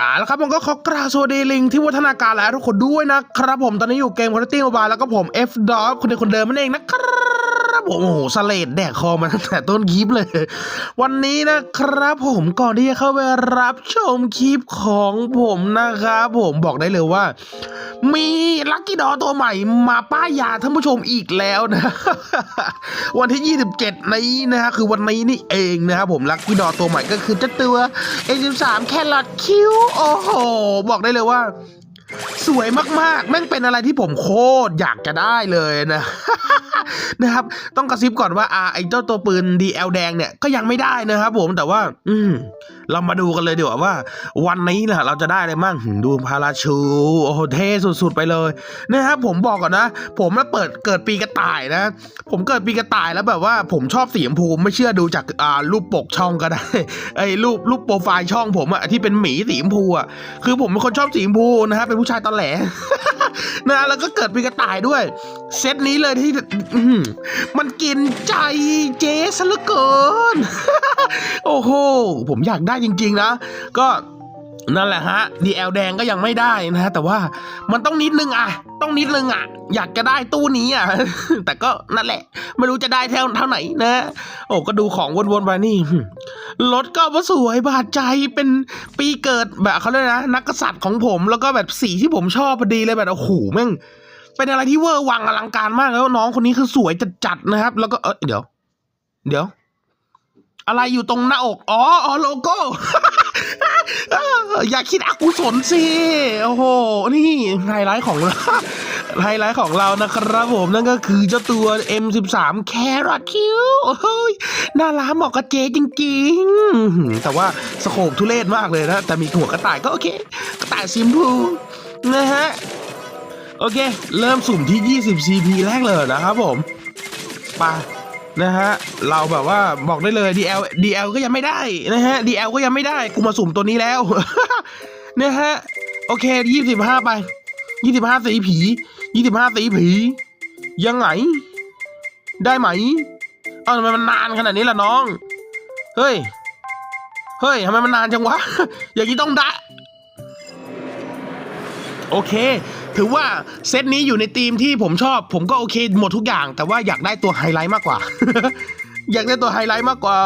อ่าแล้วครับผมก็ขอกราบสวัสดีลิงที่วัฒนาการแล้วทุกคนด้วยนะครับผมตอนนี้อยู่เกมคอร์ทตี้โมบายแล้วก็ผม F d o ฟคนเดียคนเดิมนั่นเองนะครับ ผมโอ้โหสเลดแดกคอมาตั้งแต่ต้นคลิปเลย วันนี้นะครับผมก่อนที่จะเข้าไปรับชมคลิปของผมนะครับผมบอกได้เลยว่า มีลัคกี้ดอตัวใหม่มาป้ายยาท่านผู้ชมอีกแล้วนะ วันที่ 27 นี้นะฮะคือวันนี้นี่เองนะครับผมลัคกี้ดอตัวใหม่ก็คือเจ้าตัว A13 แครอทคิวโอ้โห บอกได้เลยว่า สวยมากๆ แม่งเป็นอะไรที่ผมโคตรอยากจะได้เลยนะนะครับ ต้องกระซิบก่อนว่าอ่าไอ้เจ้าตัวปืน DL แดงเนี่ยก็ยังไม่ได้นะครับผมแต่ว่า อืมเรามาดูกันเลยดีกว่าว่า วันนี้นะเราจะได้อะไรมั่งดูพาราชูโอ้โหเท่สุดๆไปเลยนะครับผมบอกก่อนนะ ผมมาเปิดเกิดปีกระต่ายนะ ผมเกิดปีกระต่ายแล้วแบบว่า ผมชอบสีชมพูไม่เชื่อดูจากอ่ารูปปกช่องก็ได้ไอ้รูปรูปโปรไฟล์ช่องผมอะที่เป็นหมีสีชมพูอะคือผมเป็นคนชอบสีชมพูนะฮะเป็นผู้ชายตอแหล นะแล้วก็เกิดปีกระต่ายด้วย เซตนี้เลยที่อื้อหือมันกินใจเจ๊ซะเหลือเกิน โอ้โห ผมอยากได้จริง ๆ นะ ก็นั่นแหละฮะ DL แดงก็ยังไม่ได้นะฮะ แต่ว่ามันต้องนิดนึงอะ ต้องนิดนึงอะ อยากจะได้ตู้นี้อะ แต่ก็นั่นแหละ ไม่รู้จะได้เท่าเท่าไหนนะ โอ้ก็ดูของวนๆไปนี่รถก็ว่าสวยบาดใจเป็นปีเกิดแบบเขาเรียนะ นักกษัตริย์ของผมแล้วก็แบบสีที่ผมชอบพอดีเลยแบบโอ้โหแม่งเป็นอะไรที่เวอร์วังอลังการมากแล้วน้องคนนี้คือสวยจัดๆนะครับ แล้วก็เออเดี๋ยว เดี๋ยว อะไรอยู่ตรงหน้าอก อ๋ออ๋อโลโก้ อย่าคิดอกุศลสิ โอ้โห นี่ไฮไลท์ของเราไฮไลท์ของเรานะครับผมนั่นก็คือเจ้าตัว M13 แครอทคิวโอ้ยน่ารักเหมาะกับเจจริงๆ แต่ว่าสโคปทุเรศมากเลยนะ แต่มีหัวกระต่ายก็โอเค กระต่ายซิมพูนะฮะ โอเค เริ่มสุ่มที่ 20 CP แรกเลยนะครับผมไป นะฮะเราแบบว่าบอกได้เลย DL DL ก็ยังไม่ได้นะฮะ DL ก็ยังไม่ได้กูมาสุ่มตัวนี้แล้วนะฮะโอเค25ไป25สีผี25สีผี ยังไง ได้ไหมเอ้าทำไมมันนานขนาดนี้ล่ะน้อง เฮ้ย เฮ้ยทำไมมันนานจังวะ อย่างนี้ต้องได้ โอเค ถือว่าเซตนี้อยู่ในธีมที่ผมชอบ ผมก็โอเคหมดทุกอย่าง แต่ว่าอยากได้ตัวไฮไลท์มากกว่า อยากได้ตัวไฮไลท์มากกว่า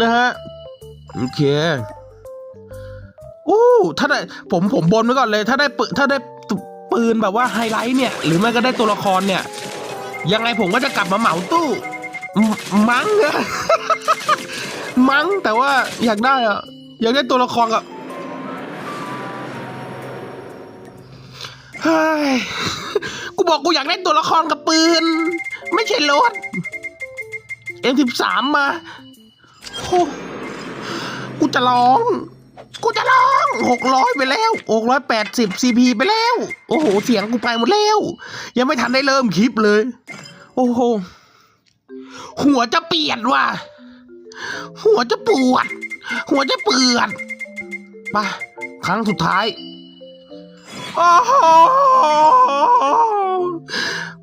นะฮะโอเคอู้ถ้าได้ผมผมบนไว้ก่อนเลย ถ้าได้ปืนถ้าได้ปืนแบบว่าไฮไลท์เนี่ย หรือไม่ก็ได้ตัวละครเนี่ย ยังไงผมก็จะกลับมาเหมาตู้มมั้งนะมั้งแต่ว่าอยากได้อะอยากได้ตัวละครกับ เฮ้ย กูบอกกูอยากได้ตัวละครกับปืน ไม่ใช่รถ M13 มาโอ้กูจะร้อง กูจะร้องหกร้อยไปแล้วหกร้อยแปดสิบ CP ไปแล้ว โอ้โห เสียงกูไปหมดแล้ว ยังไม่ทันได้เริ่มคลิปเลย โอ้โห หัวจะเปียดว่ะ หัวจะปวด หัวจะเปื่อนไปครั้งสุดท้าย โอ้โห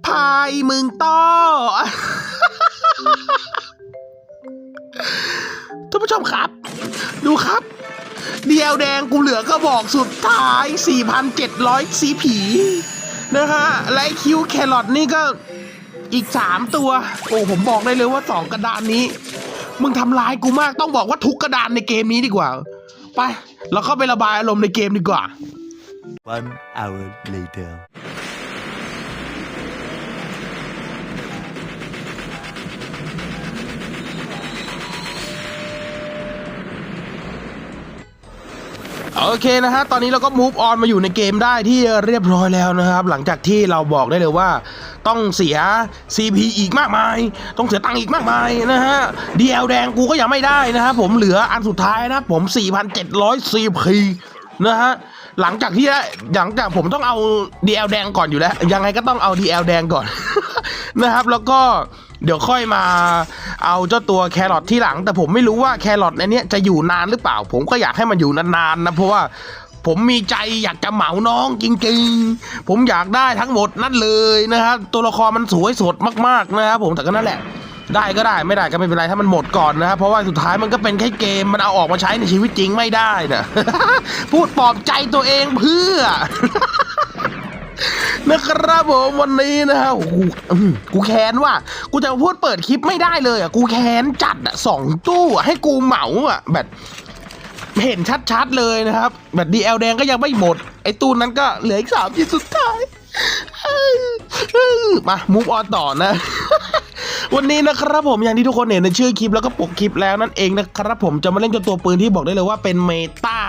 พายมึงต้อท่านผู้ชมครับ ดูครับ เดียวแดงกูเหลือก็บอกสุดท้าย 4,700 สีผีนะฮะและคิวแครอทนี่ก็อีก 3 ตัว โอ้ผมบอกได้เลยว่า 2 กระดานนี้ มึงทำร้ายกูมากต้องบอกว่าทุกกระดานในเกมนี้ดีกว่า ไปเราเข้าไประบายอารมณ์ในเกมดีกว่า One hour later. โอเคนะฮะ ตอนนี้เราก็ move on มาอยู่ในเกมได้ที่เรียบร้อยแล้วนะครับ หลังจากที่เราบอกได้เลยว่า ต้องเสีย CP อีกมากมาย ต้องเสียตังค์อีกมากมายนะฮะ DL แดงกูก็ยังไม่ได้นะครับผมเหลืออันสุดท้ายนะผม 4,700 CP นะฮะหลังจากที่หลังจากผมต้องเอา DL แดงก่อนอยู่แล้ว ยังไงก็ต้องเอา DL แดงก่อน นะครับ แล้วก็เดี๋ยวค่อยมาเอาเจ้าตัวแครอทที่หลัง แต่ผมไม่รู้ว่าแครอทในนี้จะอยู่นานหรือเปล่า ผมก็อยากให้มันอยู่นานๆนะเพราะว่าผมมีใจอยากจะเหมาน้องจริงๆ ผมอยากได้ทั้งหมดนั่นเลยนะครับ ตัวละครมันสวยสดมากๆนะครับผมแต่ก็นั่นแหละ ได้ก็ได้ไม่ได้ก็ไม่เป็นไรถ้ามันหมดก่อนนะครับเพราะว่าสุดท้ายมันก็เป็นแค่เกมมันเอาออกมาใช้ในชีวิตจริงไม่ได้นะพูดปลอบใจตัวเองเพื่อนะครับผมวันนี้นะฮะโอ้โหอื้อหือกูแค้นว่ะกูจะพูดเปิดคลิปไม่ได้เลยอะกูแค้นจัดอะสองตู้อะให้กูเหมาอะแบบเห็นชัดๆเลยนะครับ แบบดีเอลแดงก็ยังไม่หมด ไอ้ตู้นั้นก็เหลืออีกสามที่สุดท้าย มามูฟออนต่อนะ วันนี้นะครับผมอย่างที่ทุกคนเห็นในชื่อคลิปแล้วก็ปกคลิปแล้วนั่นเองนะครับผมจะมาเล่นกับตัวปืนที่บอกได้เลยว่าเป็นเมตา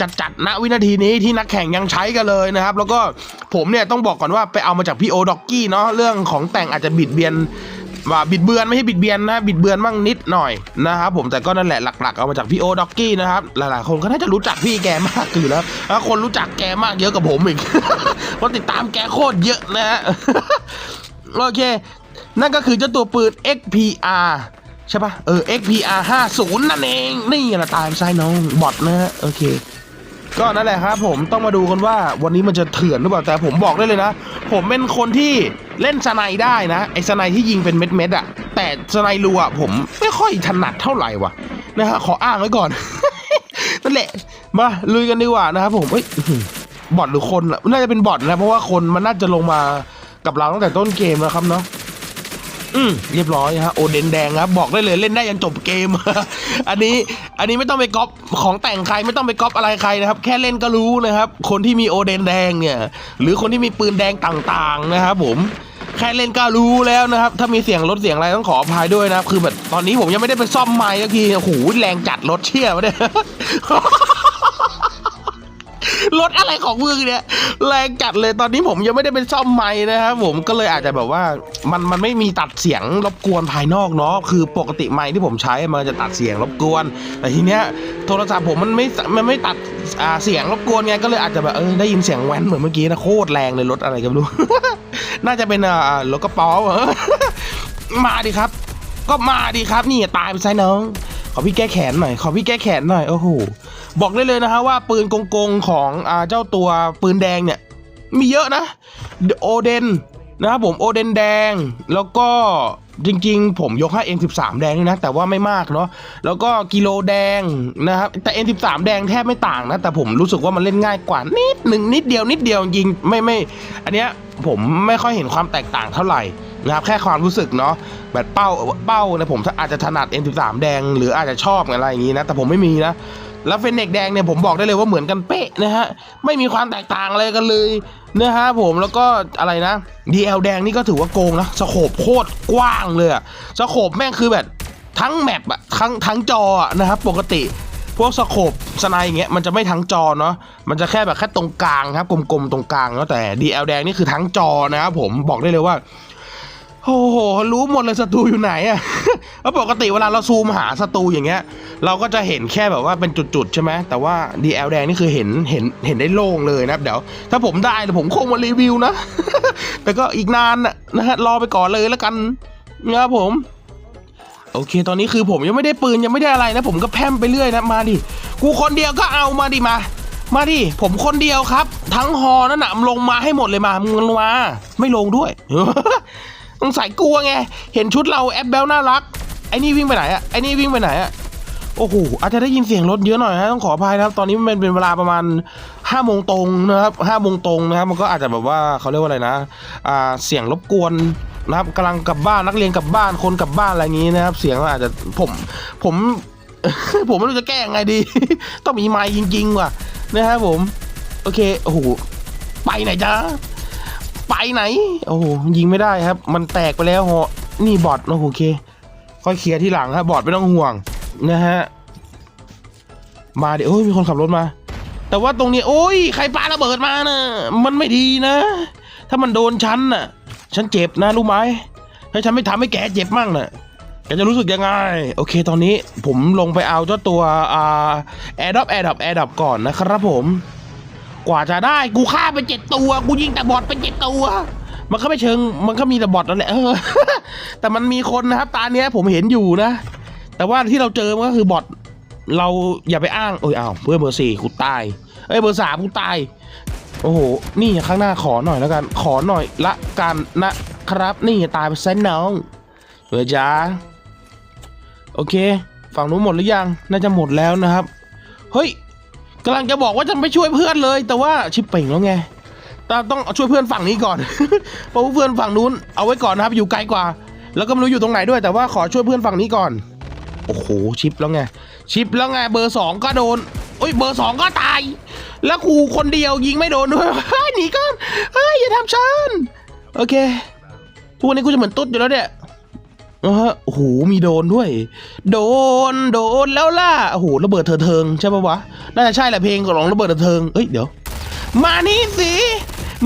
จัดๆณวินาทีนี้ที่นักแข่งยังใช้กันเลยนะครับ แล้วก็ผมเนี่ยต้องบอกก่อนว่าไปเอามาจากพี่โอด็อกกี้เนาะเรื่องของแต่งอาจจะบิดเบียนว่าบิดเบือนไม่ใช่บิดเบียนนะบิดเบือนมั่งนิดหน่อยนะครับผมแต่ก็นั่นแหละหลักๆเอามาจากพี่โอด็อกกี้นะครับหลายๆคนก็น่าจะรู้จักพี่แกมากอยู่แล้วแล้วคนรู้จักแกมากเยอะกว่าผมอีก เพราะติดตามแกโคตรเยอะนะฮะโอเค นั่นก็คือเจ้าตัวปืน XPR ใช่ปะเออ XPR 50 นั่นเอง นี่แหละตามไซน้องบอทนะฮะ โอเค ก็นั่นแหละครับผมต้องมาดูกันว่าวันนี้มันจะเถื่อนหรือเปล่า แต่ผมบอกได้เลยนะ ผมเป็นคนที่เล่นสไนด์ได้นะ ไอ้สไนด์ที่ยิงเป็นเม็ดเม็ดๆอะแต่สไนด์รัวผมไม่ค่อยถนัดเท่าไหร่วะนะฮะขออ้างไว้ก่อน นั่นแหละ มาลุยกันดีกว่านะครับผมเอ้ย บอทหรือคนอะน่าจะเป็นบอทนะเพราะว่าคนมันน่าจะลงมากับเราตั้งแต่ต้นเกมแล้วครับเนาะอืมเรียบร้อยฮะโอเดนแดงครับบอกได้เลยเล่นได้ยันจบเกม อันนี้อันนี้ไม่ต้องไปก๊อปของแต่งใครไม่ต้องไปก๊อปอะไรใครนะครับ แค่เล่นก็รู้นะครับ คนที่มีโอเดนแดงเนี่ย หรือคนที่มีปืนแดงต่างๆนะครับผมแค่เล่นก็รู้แล้วนะครับ ถ้ามีเสียงรถเสียงอะไรต้องขออภัยด้วยนะครับ คือแบบตอนนี้ผมยังไม่ได้ไปซ่อมไมค์สักทีโอ้โหแรงจัดรถเชี่ยมาเนี่ย รถอะไรของมึงเนี่ยแรงจัดเลยตอนนี้ผมยังไม่ได้เป็นซ่อมไม้นะครับผมก็เลยอาจจะแบบว่ามันมันไม่มีตัดเสียงรบกวนภายนอกเนาะคือปกติไม้ที่ผมใช้มันจะตัดเสียงรบกวน แต่ทีเนี้ยโทรศัพท์ผมมันไม่มันไม่ตัดเสียงรบกวนไงก็เลยอาจจะแบบเออได้ยินเสียงแว้นเหมือนเมื่อกี้นะโคตรแรงเลยรถอะไรก็ไม่รู้น่าจะเป็นอ่ารถกระป๋อเหรอมาดิครับ ก็มาดิครับนี่ตายไปซะน้อง ขอพี่แก้แขนหน่อย ขอพี่แก้แขนหน่อย โอ้โห บอกได้เลยนะฮะว่าปืนกงกงของอ่าเจ้าตัวปืนแดงเนี่ย มีเยอะนะ โอเดนนะครับผมโอเดนแดง แล้วก็จริงๆ ผมยกให้ M13 แดงนี่นะ แต่ว่าไม่มากเนาะแล้วก็กิโลแดงนะครับแต่ M13 แดงแทบไม่ต่างนะ แต่ผมรู้สึกว่ามันเล่นง่ายกว่านิดหนึ่งนิดเดียวนิดเดียวจริงไม่ไม่ อันเนี้ยผมไม่ค่อยเห็นความแตกต่างเท่าไหร่ นะครับแค่ความรู้สึกเนาะแบบเป้าเป้านี่ยผมอาจจะถนัด M13 แดง หรืออาจจะชอบอะไรอย่างนี้นะแต่ผมไม่มีนะแล้วเฟนเนกแดงเนี่ยผมบอกได้เลยว่าเหมือนกันเป๊ะนะฮะไม่มีความแตกต่างอะไรกันเลยนะฮะผมแล้วก็อะไรนะ DL แดงนี่ก็ถือว่าโกงนะสโคปโคตรกว้างเลยอะสโคปแม่งคือแบบทั้งแมปอะทั้งทั้งจออะนะครับปกติพวกสโคปสไนอย่างเงี้ยมันจะไม่ทั้งจอเนาะมันจะแค่แบบแค่ตรงกลางครับกลมๆตรงกลางเนาะแต่ DL แดงนี่คือทั้งจอนะครับผมบอกได้เลยว่า โอ้โห รู้หมดเลยศัตรูอยู่ไหนอะแล้วปกติเวลาเราซูมหาศัตรูอย่างเงี้ย เราก็จะเห็นแค่แบบว่าเป็นจุดๆใช่ไหม แต่ว่า DL แดงนี่คือเห็นเห็นเห็นได้โล่งเลยนะเดี๋ยว ถ้าผมได้เดี๋ยวผมคงมารีวิวนะ แต่ก็อีกนานนะนะฮะ รอไปก่อนเลยแล้วกันนะครับผม โอเค ตอนนี้คือผมยังไม่ได้ปืนยังไม่ได้อะไรนะ ผมก็แพมไปเรื่อยนะ มาดิ กูคนเดียวก็เอามาดิมา มาดิ ผมคนเดียวครับ ทั้งฮอนั่นนะลงมาให้หมดเลยมา มึงลงมา ไม่ลงด้วย ต้องใส่กลัวไง เห็นชุดเราแอปเบลน่ารัก ไอ้นี่วิ่งไปไหนอะไอ้นี่วิ่งไปไหนอะโอ้โห อาจจะได้ยินเสียงรถเยอะหน่อยนะต้องขออภัยนะครับ ตอนนี้มันเป็นเวลาประมาณห้าโมงตรงนะครับห้าโมงตรงนะครับ มันก็อาจจะแบบว่าเขาเรียกว่าอะไรนะ อ่า เสียงรบกวนนะครับกำลังกลับบ้านนักเรียนกลับบ้านคนกลับบ้านอะไรอย่างนี้นะครับ เสียงอาจจะผม ผม ผมไม่รู้จะแก้ยังไงดี ต้องมีไมค์จริงๆว่ะนะครับผม โอเค โอ้โห ไปไหนจ้า ไปไหน โอ้โหยิงไม่ได้ครับ มันแตกไปแล้วฮะนี่บอทโอ้โหโอเค ค่อยเคลียร์ที่หลังครับบอทไม่ต้องห่วงนะฮะมาเดี๋ยวโอ้ยมีคนขับรถมา แต่ว่าตรงนี้ โอ้ยใครปาระเบิดมานะมันไม่ดีนะ ถ้ามันโดนฉันน่ะ ฉันเจ็บนะรู้ไหมถ้าฉันไม่ทำให้แกเจ็บมั่งน่ะแกจะรู้สึกยังไง โอเค ตอนนี้ผมลงไปเอาเจ้าตัวอ่าแอร์ดอปแอร์ดอปแอร์ดอปก่อนนะครับผม กว่าจะได้กูฆ่าไปเจ็ดตัว กูยิงแต่บอทไปเจ็ดตัว มันก็ไม่เชิง มันก็มีแต่บอทนั่นแหละเออแต่มันมีคนนะครับ ตาเนี้ยผมเห็นอยู่นะ แต่ว่าที่เราเจอมันก็คือบอทเราอย่าไปอ้างโอ้ยอ้าวเพื่อนเบอร์สี่กูตายเอ้ยเบอร์สามกูตายโอ้โห นี่ข้างหน้าขอหน่อยแล้วกัน ขอหน่อยละกันนะครับ นี่ตายไปซะน้องเออจ้าโอเค ฝั่งนู้นหมดหรือยัง น่าจะหมดแล้วนะครับ เฮ้ย กำลังจะบอกว่าจะไม่ช่วยเพื่อนเลย แต่ว่าชิปเป่งแล้วไงแต่ต้องช่วยเพื่อนฝั่งนี้ก่อน เพราะเพื่อนฝั่งนู้นเอาไว้ก่อนนะครับอยู่ไกลกว่า แล้วก็ไม่รู้อยู่ตรงไหนด้วย แต่ว่าขอช่วยเพื่อนฝั่งนี้ก่อน โอ้โหชิปแล้วไง ชิปแล้วไงเบอร์สองก็โดนเอ้ยเบอร์สองก็ตาย แล้วกูคนเดียวยิงไม่โดนด้วยเฮ้ยหนีก่อนเฮ้ยอย่าทำฉันโอเคทุกวันนี้กูจะเหมือนตุ๊ดอยู่แล้วเนี่ย อ่าฮะโอ้โหมีโดนด้วย โดนโดนแล้วล่ะโอ้โหระเบิดเถิดเทิงใช่ปะวะน่าจะใช่แหละเพลงของระเบิดเถิดเทิงเอ้ยเดี๋ยว มานี่สิ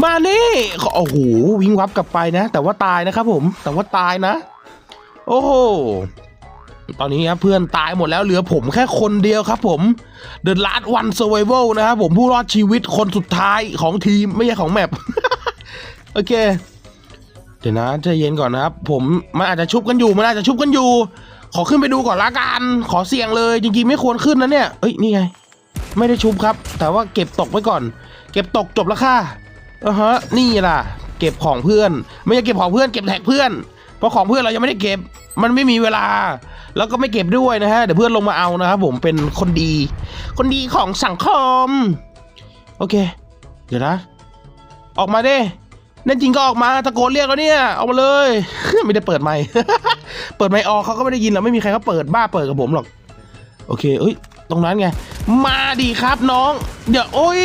มานี่ขอโอ้โหวิ่งวับกลับไปนะ แต่ว่าตายนะครับผม แต่ว่าตายนะ โอ้โหตอนนี้ครับเพื่อนตายหมดแล้วเหลือผมแค่คนเดียวครับผม The Last One Survival นะครับผมผู้รอดชีวิตคนสุดท้ายของทีมไม่ใช่ของแมปโอเค เดี๋ยวนะใจเย็นก่อนนะครับ ผมมันอาจจะชุบกันอยู่มันอาจจะชุบกันอยู่ ขอขึ้นไปดูก่อนละกันขอเสี่ยงเลย จริงๆไม่ควรขึ้นนะเนี่ยเอ้ยนี่ไง ไม่ได้ชุบครับ แต่ว่าเก็บตกไว้ก่อน เก็บตกจบแล้วค่ะอ่าฮะนี่ล่ะ เก็บของเพื่อน ไม่ใช่เก็บของเพื่อนเก็บแท็กเพื่อน เพราะของเพื่อนเรายังไม่ได้เก็บ มันไม่มีเวลา แล้วก็ไม่เก็บด้วยนะฮะเดี๋ยวเพื่อนลงมาเอานะครับผมเป็นคนดี คนดีของสังคม โอเค เดี๋ยวนะ ออกมาดิ แน่จริงก็ออกมาตะโกนเรียกแล้วเนี่ยออกมาเลย ไม่ได้เปิดไมค์ เปิดไมค์ออกเขาก็ไม่ได้ยินหรอกไม่มีใครเขาเปิดบ้าเปิดกับผมหรอก โอเคเอ้ยตรงนั้นไง มาดีครับน้อง เดี๋ยวโอ้ย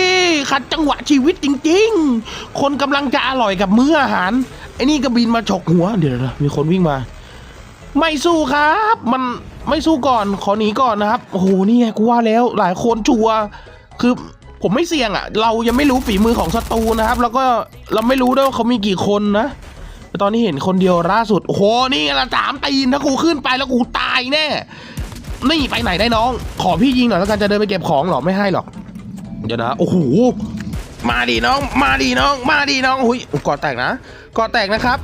ขัดจังหวะชีวิตจริง ๆ คนกำลังจะอร่อยกับมื้ออาหารไอ้นี่ก็บินมาฉกหัว เดี๋ยวนะมีคนวิ่งมา ไม่สู้ครับ มันไม่สู้ก่อนขอหนีก่อนนะครับโอ้โหนี่ไงกูว่าแล้วหลายคนชัวคือ ผมไม่เสี่ยงอะ่ะ เรายังไม่รู้ฝีมือของศัตรูนะครับ แล้วก็เราไม่รู้ด้วยว่าเขามีกี่คนนะตอนนี้เห็นคนเดียวล่าสุดโอ้โหนี่ไงละสามตีนถ้ากูขึ้นไปแล้วกูตายแน่นี่ไปไหนได้น้อง ขอพี่ยิงหน่อยแล้วกันจะเดินไปเก็บของหรอไม่ให้หรอกเดี๋ยวนะโอ้โหมาดีน้อง มาดีน้อง มาดีน้องหุยกอดแตกนะกอดแตกนะครับ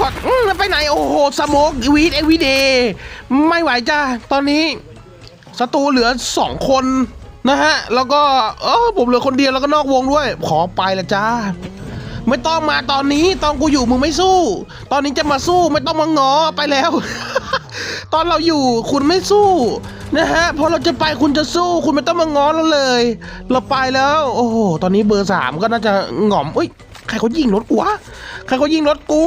กอดอื้อไปไหนโอ้โหสโมกวีดเอวีเดย์ไม่ไหวจ้าตอนนี้ศัตรูเหลือสองคน นะฮะ แล้วก็เออผมเหลือคนเดียวแล้วก็นอกวงด้วย ขอไปละจ้า ไม่ต้องมาตอนนี้ตอนกูอยู่มึงไม่สู้ ตอนนี้จะมาสู้ไม่ต้องมางอไปแล้ว ตอนเราอยู่คุณไม่สู้นะฮะพอเราจะไปคุณจะสู้ คุณไม่ต้องมางอเราเลย เราไปแล้ว โอ้โหตอนนี้เบอร์สามก็น่าจะหง่อมเอ้ยใครเขายิงรถกูวะใครเขายิงรถกู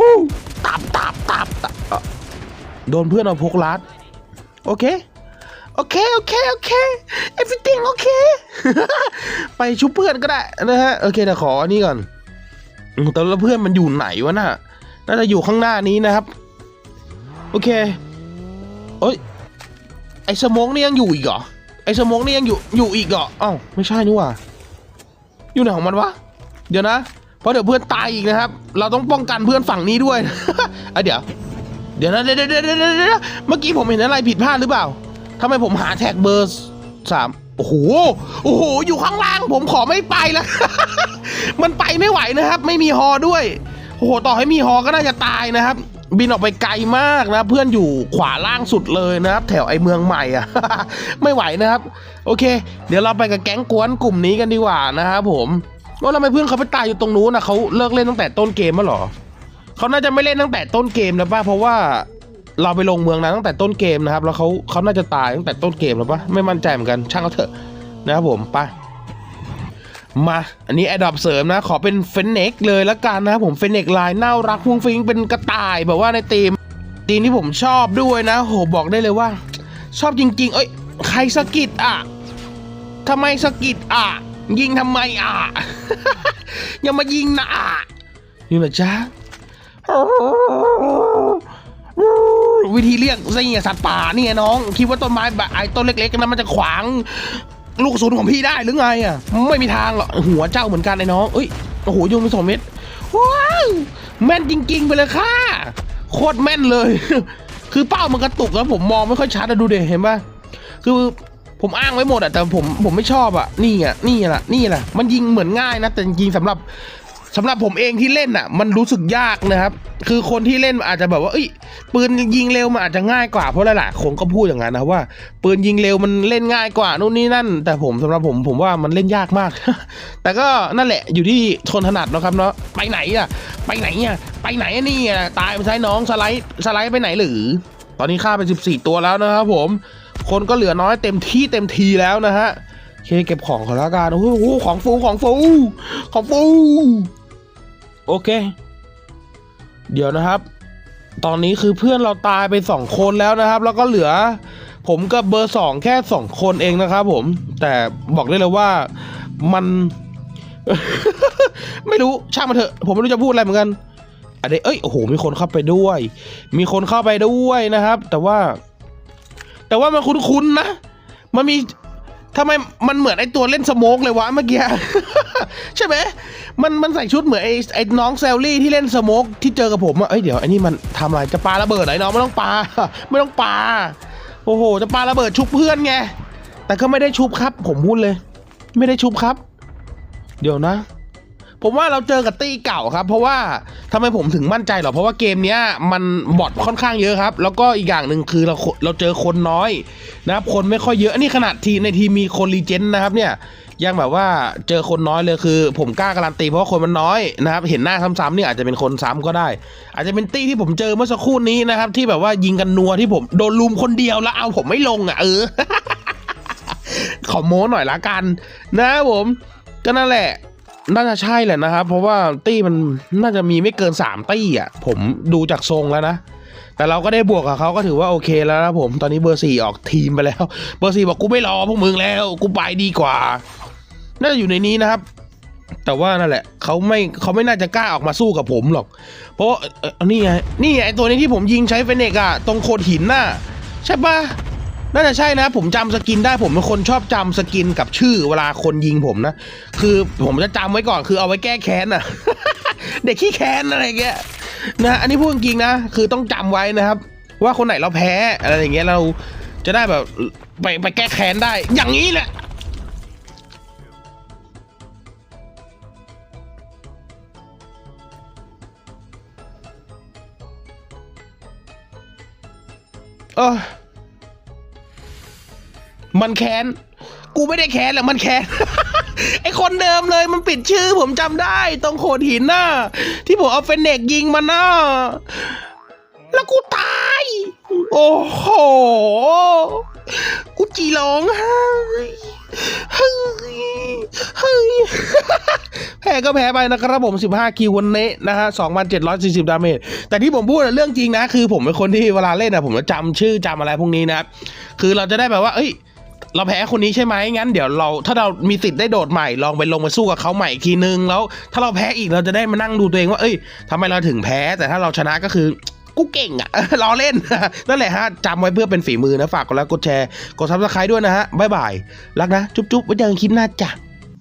ตับตับตับตับโดนเพื่อนเอาพกลัดโอเค โอเค โอเค โอเค everything โอเค ไปชุบเพื่อนก็ได้นะฮะ โอเคเดี๋ยวขออันนี้ก่อน แต่แล้วเพื่อนมันอยู่ไหนวะน่ะ น่าจะอยู่ข้างหน้านี้นะครับ โอเคเอ้ย ไอ้สมองนี่ยังอยู่อีกเหรอ ไอ้สมองนี่ยังอยู่ อยู่อีกเหรออ้าวไม่ใช่นี่หว่า อยู่ไหนของมันวะ เดี๋ยวนะ เพราะเดี๋ยวเพื่อนตายอีกนะครับ เราต้องป้องกันเพื่อนฝั่งนี้ด้วยอะเดี๋ยว เดี๋ยวนะเดเดเดี๋ยวเดี๋ยวเดี๋ยวเมื่อกี้ผมเห็นอะไรผิดพลาดหรือเปล่า ทำไมผมหาแท็กเบอร์สามโอ้โห โอ้โห อยู่ข้างล่างผมขอไม่ไปแล้ว มันไปไม่ไหวนะครับ ไม่มีฮอด้วย โอ้โห ต่อให้มีฮอก็น่าจะตายนะครับ บินออกไปไกลมากนะ เพื่อนอยู่ขวาล่างสุดเลยนะครับ แถวไอ้เมืองใหม่อะไม่ไหวนะครับ โอเค เดี๋ยวเราไปกับแก๊งกวนกลุ่มนี้กันดีกว่านะครับผมว่าทำไมเพื่อนเขาไปตายอยู่ตรงนู้นนะเขาเลิกเล่นตั้งแต่ต้นเกมมั้หรอเขาน่าจะไม่เล่นตั้งแต่ต้นเกมแล้วป่ะเพราะว่า เราไปลงเมืองนั้นตั้งแต่ต้นเกมนะครับ แล้วเขาเขาน่าจะตายตั้งแต่ต้นเกมแล้วป่ะไม่มั่นใจเหมือนกันช่างเขาเถอะนะครับผมไปมา อันนี้แอดดอปเสริมนะ ขอเป็นเฟนเน็กเลยละกันนะครับผมเฟนเน็กลายน่ารักฟุ้งฟิงเป็นกระต่ายแบบว่าในทีมทีมที่ผมชอบด้วยนะ โหบอกได้เลยว่า ชอบจริง ๆ เอ้ย ใครสะกิดอะทำไมสะกิดอะ ยิงทำไมอะอย่ามายิงนะอะนี่เหรอจ๊ะ วิธีเรียกไอ้สัตว์ป่านี่ไงน้อง คิดว่าต้นไม้แบบไอ้ต้นเล็กๆนั้นมันจะขวางลูกกระสุนของพี่ได้หรือไงอะ ไม่มีทางหรอกหัวเจ้าเหมือนกันไอ้น้องเอ้ยโอ้โหยุงไปสองเม็ดว้าวแม่นจริง ๆ ไปเลยค่ะโคตรแม่นเลย คือเป้ามันกระตุกแล้วผมมองไม่ค่อยชัดอะดูเดเห็นปะคือผมอ้างไว้หมดอะแต่ผมผมไม่ชอบอะนี่อะนี่แหละนี่แหละมันยิงเหมือนง่ายนะแต่จริงๆสำหรับ สำหรับผมเองที่เล่นอะ มันรู้สึกยากนะครับ คือคนที่เล่นอาจจะแบบว่าเอ้ย ปืนยิงเร็วมันอาจจะง่ายกว่าเพราะหลายๆคนก็พูดอย่างนั้นนะว่า ปืนยิงเร็วมันเล่นง่ายกว่านู่นนี่นั่น แต่ผมสำหรับผมผมว่ามันเล่นยากมาก แต่ก็นั่นแหละอยู่ที่คนถนัดนะครับเนาะไปไหนอะ ไปไหนอะไปไหนนี่อะตายไปใช้น้องสไลด์สไลด์ไปไหนหรือ ตอนนี้ฆ่าไป 14 ตัวแล้วนะครับผม คนก็เหลือน้อยเต็มที่เต็มทีแล้วนะฮะเคเก็บของก่อละกันโอ้โหของฟูของฟูของฟู โอเค เดี๋ยวนะครับ ตอนนี้คือเพื่อนเราตายไปสองคนแล้วนะครับ แล้วก็เหลือ ผมกับเบอร์สองแค่สองคนเองนะครับผม แต่บอกได้เลยว่ามันไม่รู้ช่างมันเถอะ ผมไม่รู้จะพูดอะไรเหมือนกันอันนี้เอ้ยโอ้โหมีคนเข้าไปด้วย มีคนเข้าไปด้วยนะครับ แต่ว่า แต่ว่ามันคุ้นๆนะ มันมี ทำไมมันเหมือนไอตัวเล่นสโมกเลยวะเมื่อกี้ ใช่ไหมมันมันใส่ชุดเหมือนไอไอน้องแซลลี่ที่เล่นสโมกที่เจอกับผมอะเอ้ยเดี๋ยวไอ้นี่มันทำอะไรจะปาระเบิดไหนน้องไม่ต้องปาไม่ต้องปาโอ้โห จะปาระเบิดชุบเพื่อนไงแต่ก็ไม่ได้ชุบครับ ผมพูดเลย ไม่ได้ชุบครับ เดี๋ยวนะ ผมว่าเราเจอกับตี้เก่าครับ เพราะว่าทำไมผมถึงมั่นใจหรอเพราะว่าเกมเนี้ยมันบอทค่อนข้างเยอะครับ แล้วก็อีกอย่างหนึ่งคือเราเราเจอคนน้อยนะครับคนไม่ค่อยเยอะอันนี้ขนาดทีในทีมีคนรีเจนนะครับเนี่ยยังแบบว่าเจอคนน้อยเลยคือ ผมกล้าการันตีเพราะว่าคนมันน้อยนะครับเห็นหน้าซ้ำๆเนี่ยอาจจะเป็นคนซ้ำก็ได้ อาจจะเป็นตี้ที่ผมเจอเมื่อสักครู่นี้นะครับ ที่แบบว่ายิงกันนัวที่ผมโดนลุมคนเดียวแล้วเอาผมไม่ลงอะเออขอโม้หน่อยละกัน นะครับผมก็นั่นแหละ น่าจะใช่แหละนะครับ เพราะว่าตี้มันน่าจะมีไม่เกินสามตี้อะ ผมดูจากทรงแล้วนะ แต่เราก็ได้บวกกับเขาก็ถือว่าโอเคแล้วนะผม ตอนนี้เบอร์สี่ออกทีมไปแล้ว เบอร์สี่บอกกูไม่รอพวกมึงแล้ว กูไปดีกว่า น่าจะอยู่ในนี้นะครับ แต่ว่านั่นแหละเขาไม่เขาไม่น่าจะกล้าออกมาสู้กับผมหรอก เพราะนี่ไงนี่ไงไอตัวนี้ที่ผมยิงใช้เฟเนกอะตรงโขดหินน่ะใช่ปะ น่าจะใช่นะ ผมจำสกินได้ผมเป็นคนชอบจำสกินกับชื่อเวลาคนยิงผมนะ คือผมจะจำไว้ก่อนคือเอาไว้แก้แค้นอะ เด็กขี้แค้นอะไรเงี้ยนะอันนี้พูดจริงๆนะ คือต้องจำไว้นะครับ ว่าคนไหนเราแพ้อะไรอย่างเงี้ยเราจะได้แบบไปไปแก้แค้นได้ อย่างนี้แหละเออ มันแค้น กูไม่ได้แค้นแหละมันแค้น ไอคนเดิมเลยมันปิดชื่อผมจำได้ตรงโขดหินน่ะที่ผมเอาเฟนเนกยิงมันน่ะแล้วกูตาย โอ้โห กูจีร้องไห้เฮ้ยเฮ้ยแพ้ก็แพ้ไปนะครับผม 15 คิววันนี้นะฮะ 2,740 ดาเมจ แต่ที่ผมพูดอะเรื่องจริงนะ คือผมเป็นคนที่เวลาเล่นอะผมจะจำชื่อจำอะไรพวกนี้นะครับ คือเราจะได้แบบว่า เอ้ย เราแพ้คนนี้ใช่ไหมงั้นเดี๋ยวเราถ้าเรามีสิทธิ์ได้โดดใหม่ลองไปลงมาสู้กับเขาใหม่อีกทีนึงแล้วถ้าเราแพ้อีกเราจะได้มานั่งดูตัวเองว่าเอ้ยทำไมเราถึงแพ้ แต่ถ้าเราชนะก็คือกูเก่งอะล้อเล่น นั่นแหละฮะจำไว้เพื่อเป็นฝีมือนะ ฝากกดไลค์กดแชร์ กดซับสไครต์ด้วยนะฮะ บ๊ายบาย รักนะ จุ๊บๆไว้เจอกันคลิปหน้าจ้ะ